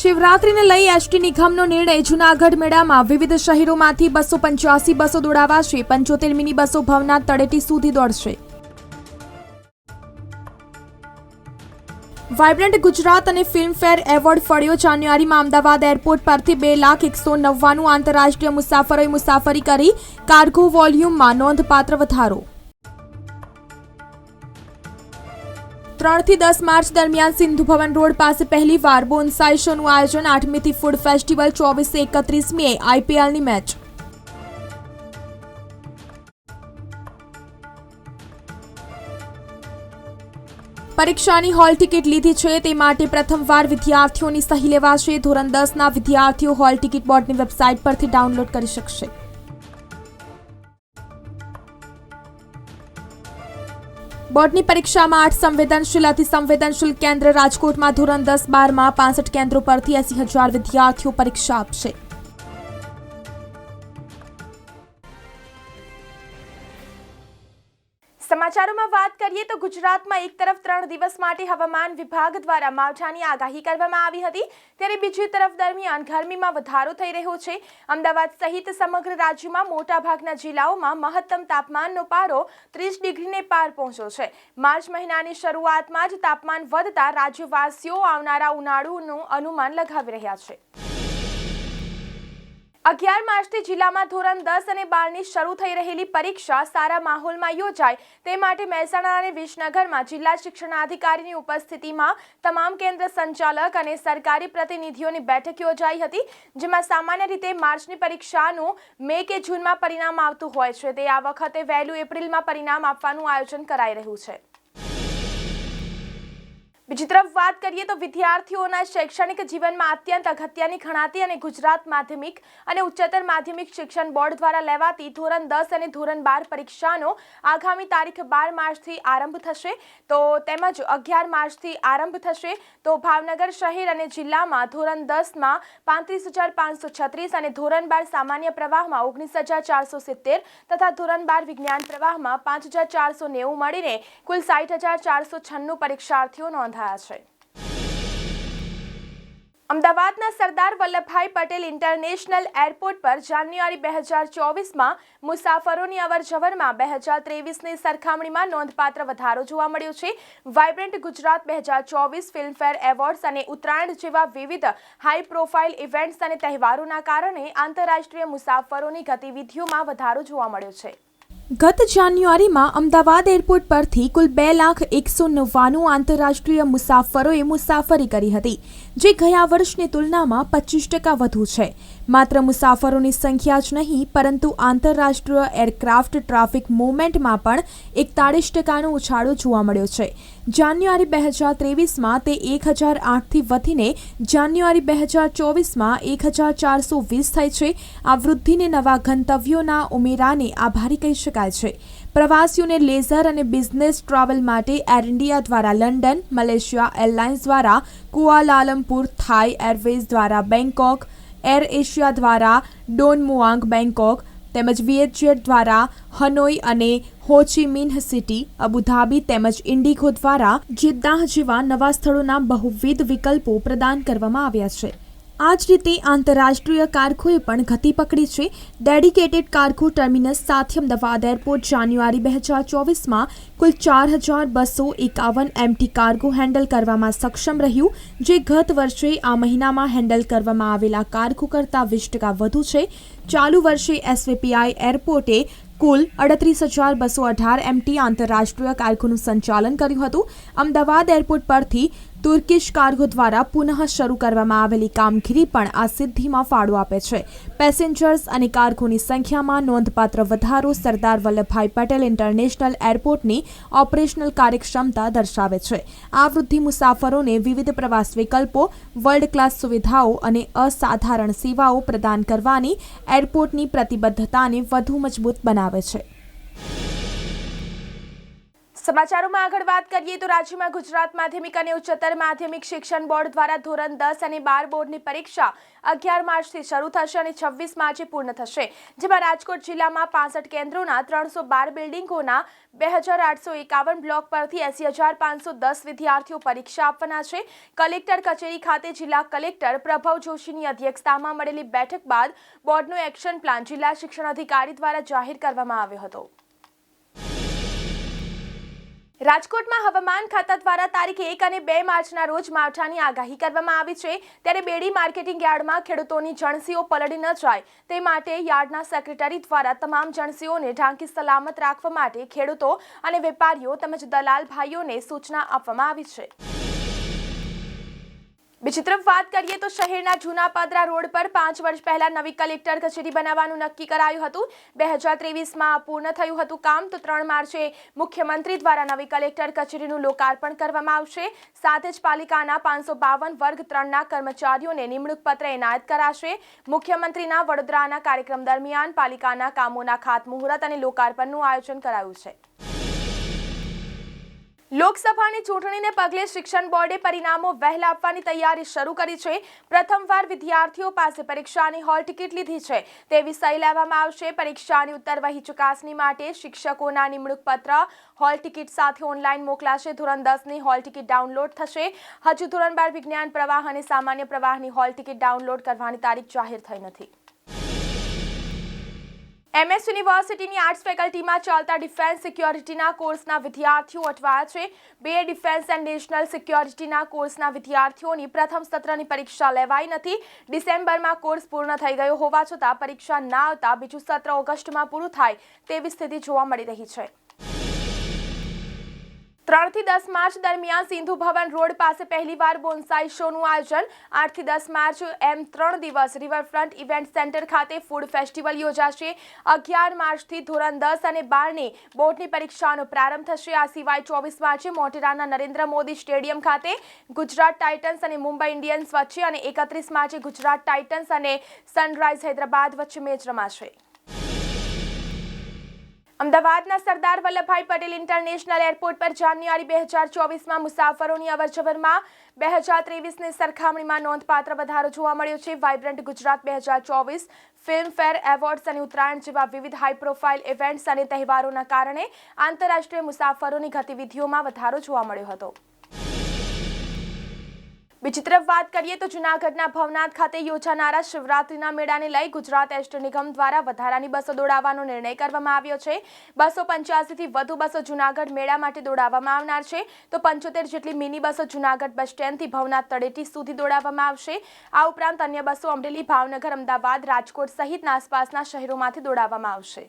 શિવરાત્રીને લઈ એસટી નિગમનો નિર્ણય. જૂનાગઢ મેળામાં વિવિધ શહેરોમાંથી બસો પંચ્યાસી બસો દોડાવાશે. પંચોતેર મિની બસો ભવનાથ તળેટી સુધી દોડશે. વાઇબ્રન્ટ ગુજરાત અને ફિલ્મફેર એવોર્ડ ફળ્યો જાન્યુઆરીમાં અમદાવાદ એરપોર્ટ પરથી બે લાખ એકસો નવ્વાણું આંતરરાષ્ટ્રીય મુસાફરોએ મુસાફરી કરી. કાર્ગો વોલ્યુમમાં નોંધપાત્ર વધારો. ત્રણથી દસ માર્ચ દરમિયાન સિંધુ ભવન રોડ પાસે પહેલી વાર બોન્સાઈ શોનું આયોજન આઠમીથી ફૂડ ફેસ્ટિવલ ચોવીસે એકત્રીસમીએ આઈપીએલની મેચ. પરીક્ષાની હોલ ટિકિટ લીધી છે તે માટે પ્રથમવાર વિદ્યાર્થીઓની સહી લેવાશે. ધોરણ દસના વિદ્યાર્થીઓ હોલ ટિકિટ બોર્ડની વેબસાઇટ પરથી ડાઉનલોડ કરી શકશે. બોર્ડની પરીક્ષામાં આઠ સંવેદનશીલ અતિ સંવેદનશીલ કેન્દ્ર રાજકોટમાં ધોરણ દસ બારમાં પાસઠ કેન્દ્રો પરથી એસી હજાર વિદ્યાર્થીઓ પરીક્ષા આપશે. સમાચારોમાં વાત કરીએ તો ગુજરાતમાં એક તરફ ત્રણ દિવસ માટે હવામાન વિભાગ દ્વારા માવઠાની આગાહી કરવામાં આવી હતી. ત્યારે બીજી તરફ દરમિયાન ગરમીમાં વધારો થઈ રહ્યો છે. અમદાવાદ સહિત સમગ્ર રાજ્યમાં મોટાભાગના જિલ્લાઓમાં મહત્તમ તાપમાનનો પારો ત્રીસ ડિગ્રીને પાર પહોંચ્યો છે. માર્ચ મહિનાની શરૂઆતમાં જ તાપમાન વધતા રાજ્યવાસીઓ આવનારા ઉનાળુનું અનુમાન લગાવી રહ્યા છે. અગિયાર માર્ચથી જિલ્લામાં ધોરણ દસ અને બારની શરૂ થઈ રહેલી પરીક્ષા સારા માહોલમાં યોજાય. તે માટે મહેસાણા અને વિસનગરમાં જિલ્લા શિક્ષણાધિકારીની ઉપસ્થિતિમાં તમામ કેન્દ્ર સંચાલક અને સરકારી પ્રતિનિધિઓની બેઠક યોજાઈ હતી, જેમાં સામાન્ય રીતે માર્ચની પરીક્ષાનું મે કે જૂનમાં પરિણામ આવતું હોય છે. તે આ વખતે વહેલું એપ્રિલમાં પરિણામ આપવાનું આયોજન કરાઈ રહ્યું છે. બીજી તરફ વાત કરીએ તો વિદ્યાર્થીઓના શૈક્ષણિક જીવનમાં અત્યંત અગત્યની ગણાતી અને ગુજરાત માધ્યમિક અને ઉચ્ચતર માધ્યમિક શિક્ષણ બોર્ડ દ્વારા લેવાતી ધોરણ દસ અને ધોરણ બાર પરીક્ષાનો આગામી તારીખ બાર માર્ચથી આરંભ થશે. તો તેમજ અગિયાર માર્ચથી આરંભ થશે. તો ભાવનગર શહેર અને જિલ્લામાં ધોરણ દસમાં પાંત્રીસ હજાર પાંચસો છત્રીસ અને ધોરણ બાર સામાન્ય પ્રવાહમાં ઓગણીસ હજાર ચારસો સિત્તેર તથા ધોરણ બાર વિજ્ઞાન પ્રવાહમાં પાંચ હજાર ચારસો નેવું મળીને કુલ સાઠ હજાર ચારસો છન્નું પરીક્ષાર્થીઓ નોંધાયા. છે. અમદાવાદના સરદાર વલ્લભભાઈ પટેલ ઇન્ટરનેશનલ એરપોર્ટ પર જાન્યુઆરી બે હજાર ચોવીસમાં મુસાફરોની અવરજવરમાં બે હજાર ત્રેવીસની સરખામણીમાં નોંધપાત્ર વધારો જોવા મળ્યો છે. વાઇબ્રન્ટ ગુજરાત બે હજાર ચોવીસ ફિલ્મફેર એવોર્ડ્સ અને ઉત્તરાયણ જેવા વિવિધ હાઈ પ્રોફાઇલ ઇવેન્ટ્સ અને તહેવારોના કારણે આંતરરાષ્ટ્રીય મુસાફરોની ગતિવિધિઓમાં વધારો જોવા મળ્યો છે. ગત જાન્યુઆરીમાં અમદાવાદ એરપોર્ટ પરથી કુલ બે લાખ એકસો નવ્વાણું આંતરરાષ્ટ્રીય મુસાફરોએ મુસાફરી કરી હતી, જે ગયા વર્ષની તુલનામાં પચીસ ટકા વધુ છે. માત્ર મુસાફરોની સંખ્યા જ નહીં, પરંતુ આંતરરાષ્ટ્રીય એરક્રાફ્ટ ટ્રાફિક મૂવમેન્ટમાં પણ એકતાળીસ ટકાનો ઉછાળો જોવા મળ્યો છે. જાન્યુઆરી બે હજાર ત્રેવીસમાં તે એક હજાર આઠથી વધીને જાન્યુઆરી બે હજાર ચોવીસમાં એક હજાર ચારસો વીસ થઈ છે. આ વૃદ્ધિને નવા ગંતવ્યોના ઉમેરાને આભારી કહી શકાય છે. પ્રવાસીઓને લેઝર અને બિઝનેસ ટ્રાવેલ માટે એર ઇન્ડિયા દ્વારા લંડન, મલેશિયા એરલાઇન્સ દ્વારા કુઆલાલમપુર, થાઈ એરવેઝ દ્વારા બેંકોક એર એશિયા દ્વારા ડોન મુઆંગ બેંકોક તેમજ વિએચજેટ દ્વારા હનોઈ અને Ho Chi Minh City, Abu Dhabi તેમજ ઇન્ડિગો દ્વારા જિદ્દાહ જેવા નવા સ્થળોના બહુવિધ વિકલ્પો પ્રદાન કરવામાં આવ્યા છે. આ જ રીતે આંતરરાષ્ટ્રીય કારખોએ પણ ગતિ પકડી છે. ડેડિકેટેડ કારખો ટર્મિનસ સાથે અમદાવાદ એરપોર્ટ જાન્યુઆરી બે હજાર ચોવીસમાં કુલ ચાર હજાર બસો એકાવન એમટી કાર્ગો હેન્ડલ કરવામાં સક્ષમ રહ્યું, જે ગત વર્ષે આ મહિનામાં હેન્ડલ કરવામાં આવેલા કાર્ગો કરતાં વીસ ટકા વધુ છે. ચાલુ વર્ષે એસવીપીઆઈ એરપોર્ટે કુલ અડત્રીસ હજાર બસો અઢાર એમટી આંતરરાષ્ટ્રીય કાર્ગોનું સંચાલન કર્યું હતું. અમદાવાદ એરપોર્ટ પરથી તુર્કીશ કાર્ગો દ્વારા પુનઃ શરૂ કરવામાં આવેલી કામગીરી પણ આ સિદ્ધિમાં ફાળો આપે છે. પેસેન્જર્સ અને કાર્ગોની સંખ્યામાં નોંધપાત્ર વધારો સરદાર વલ્લભભાઈ પટેલ ઇન્ટરનેશનલ એરપોર્ટની ઓપરેશનલ કાર્યક્ષમતા દર્શાવે છે. આ વૃદ્ધિ મુસાફરોને વિવિધ પ્રવાસ વિકલ્પો વર્લ્ડ ક્લાસ સુવિધાઓ અને અસાધારણ સેવાઓ પ્રદાન કરવાની એરપોર્ટની પ્રતિબદ્ધતાને વધુ મજબૂત બનાવે છે. સમાચારોમાં આગળ વાત કરીએ તો રાજ્યમાં ગુજરાત માધ્યમિક અને ઉચ્ચતર માધ્યમિક શિક્ષણ બોર્ડ દ્વારા ધોરણ દસ અને બાર બોર્ડની પરીક્ષા અગિયાર માર્ચથી શરૂ થશે અને છવ્વીસ માર્ચે પૂર્ણ થશે, જેમાં રાજકોટ જિલ્લામાં પાસઠ કેન્દ્રોના ત્રણસો બાર બિલ્ડિંગોના બે હજાર આઠસો એકાવન બ્લોક પરથી એસી હજાર પાંચસો દસ વિદ્યાર્થીઓ પરીક્ષા આપવાના છે. કલેક્ટર કચેરી ખાતે જિલ્લા કલેક્ટર પ્રભવ જોશીની અધ્યક્ષતામાં મળેલી બેઠક બાદ બોર્ડનો એક્શન પ્લાન જિલ્લા શિક્ષણ અધિકારી દ્વારા જાહેર કરવામાં આવ્યો હતો. રાજકોટમાં હવામાન ખાતા દ્વારા તારીખ એક અને બે માર્ચના રોજ માવઠાની આગાહી કરવામાં આવી છે. ત્યારે બેડી માર્કેટિંગ યાર્ડમાં ખેડૂતોની જણસીઓ પલળી ન જાય. તે માટે યાર્ડના સેક્રેટરી દ્વારા તમામ જણસીઓને ઢાંકી સલામત રાખવા માટે ખેડૂતો અને વેપારીઓ તેમજ દલાલ ભાઈઓને સૂચના આપવામાં આવી છે. બીજી તરફ વાત કરીએ તો શહેરના જૂના પાદરા રોડ પર પાંચ વર્ષ પહેલા નવી કલેક્ટર કચેરી બનાવવાનું નક્કી કરાયું હતું. બે હજાર ત્રેવીસમાં પૂર્ણ થયું હતું કામ. તો ત્રણ માર્ચે મુખ્યમંત્રી દ્વારા નવી કલેક્ટર કચેરીનું લોકાર્પણ કરવામાં આવશે. સાથે જ પાલિકાના પાંચસો બાવન વર્ગ ત્રણના કર્મચારીઓને નિમણૂક પત્ર એનાયત કરાશે. મુખ્યમંત્રીના વડોદરાના કાર્યક્રમ દરમિયાન પાલિકાના કામોના ખાતમુહૂર્ત અને લોકાર્પણનું આયોજન કરાયું છે. લોકસભાની ચૂંટણીને પગલે શિક્ષણ બોર્ડે પરિણામો વહેલા આપવાની તૈયારી શરૂ કરી છે. પ્રથમવાર વિદ્યાર્થીઓ પાસે પરીક્ષાની હોલ ટિકિટ લીધી છે. તે વિષય લેવામાં આવશે. પરીક્ષાની ઉત્તરવહી ચુકાસણી માટે શિક્ષકોના નિમણૂક પત્ર, હોલ ટિકિટ સાથે ઓનલાઈન મોકલાશે. ધોરણ દસની હોલ ટિકિટ ડાઉનલોડ થશે. હજુ ધોરણ બાર વિજ્ઞાન પ્રવાહ અને સામાન્ય પ્રવાહની હોલ ટિકિટ ડાઉનલોડ કરવાની તારીખ જાહેર થઈ નથી. એમએસ યુનિવર્સિટીની આર્ટ્સ ફેકલ્ટીમાં ચાલતા ડિફેન્સ સિક્યોરિટીના કોર્સના વિદ્યાર્થીઓ અટવાયા છે. બે ડિફેન્સ એન્ડ નેશનલ સિક્યોરિટીના કોર્સના વિદ્યાર્થીઓની પ્રથમ સત્રની પરીક્ષા લેવાઈ નથી. ડિસેમ્બરમાં કોર્સ પૂર્ણ થઈ ગયો હોવા છતાં પરીક્ષા ના આવતા બીજું સત્ર ઓગસ્ટમાં પૂરું થાય તેવી સ્થિતિ જોવા મળી રહી છે. ત્રણથી દસ માર્ચ દરમિયાન સિંધુ ભવન રોડ પાસે પહેલીવાર બોન્સાઈ શોનું આયોજન. આઠથી દસ માર્ચ એમ ત્રણ દિવસ રિવરફ્રન્ટ ઇવેન્ટ સેન્ટર ખાતે ફૂડ ફેસ્ટિવલ યોજાશે. અગિયાર માર્ચથી ધોરણ દસ અને બારની બોર્ડની પરીક્ષાનો પ્રારંભ થશે. આ સિવાય ચોવીસ માર્ચે મોટેરાના નરેન્દ્ર મોદી સ્ટેડિયમ ખાતે ગુજરાત ટાઇટન્સ અને મુંબઈ ઇન્ડિયન્સ વચ્ચે અને એકત્રીસ માર્ચે ગુજરાત ટાઇટન્સ અને સનરાઇઝ હૈદરાબાદ વચ્ચે મેચ રમાશે. અમદાવાદના સરદાર વલ્લભભાઈ પટેલ ઇન્ટરનેશનલ એરપોર્ટ પર જાન્યુઆરી બે હજાર ચોવીસમાં મુસાફરોની અવરજવરમાં બે હજાર ત્રેવીસની સરખામણીમાં નોંધપાત્ર વધારો જોવા મળ્યો છે. વાઇબ્રન્ટ ગુજરાત બે હજાર ચોવીસ ફિલ્મફેર એવોર્ડ્સ અને ઉત્તરાયણ જેવા વિવિધ હાઈ પ્રોફાઇલ ઇવેન્ટ્સ અને તહેવારોના કારણે આંતરરાષ્ટ્રીય મુસાફરોની ગતિવિધિઓમાં વધારો જોવા મળ્યો હતો. બીજી તરફ વાત કરીએ તો જૂનાગઢના ભવનાથ ખાતે યોજાનારા શિવરાત્રીના મેળાને લઈ ગુજરાત એસટી નિગમ દ્વારા વધારાની બસો દોડાવવાનો નિર્ણય કરવામાં આવ્યો છે. બસો પંચ્યાસીથી વધુ બસો જૂનાગઢ મેળા માટે દોડાવવામાં આવનાર છે. તો પંચોતેર જેટલી મિની બસો જૂનાગઢ બસ સ્ટેન્ડથી ભવનાથ તળેટી સુધી દોડાવવામાં આવશે. આ ઉપરાંત અન્ય બસો અમરેલી, ભાવનગર, અમદાવાદ, રાજકોટ સહિતના આસપાસના શહેરોમાંથી દોડાવવામાં આવશે.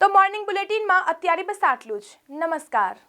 તો મોર્નિંગ બુલેટિનમાં અત્યારે બસ આટલું જ. નમસ્કાર.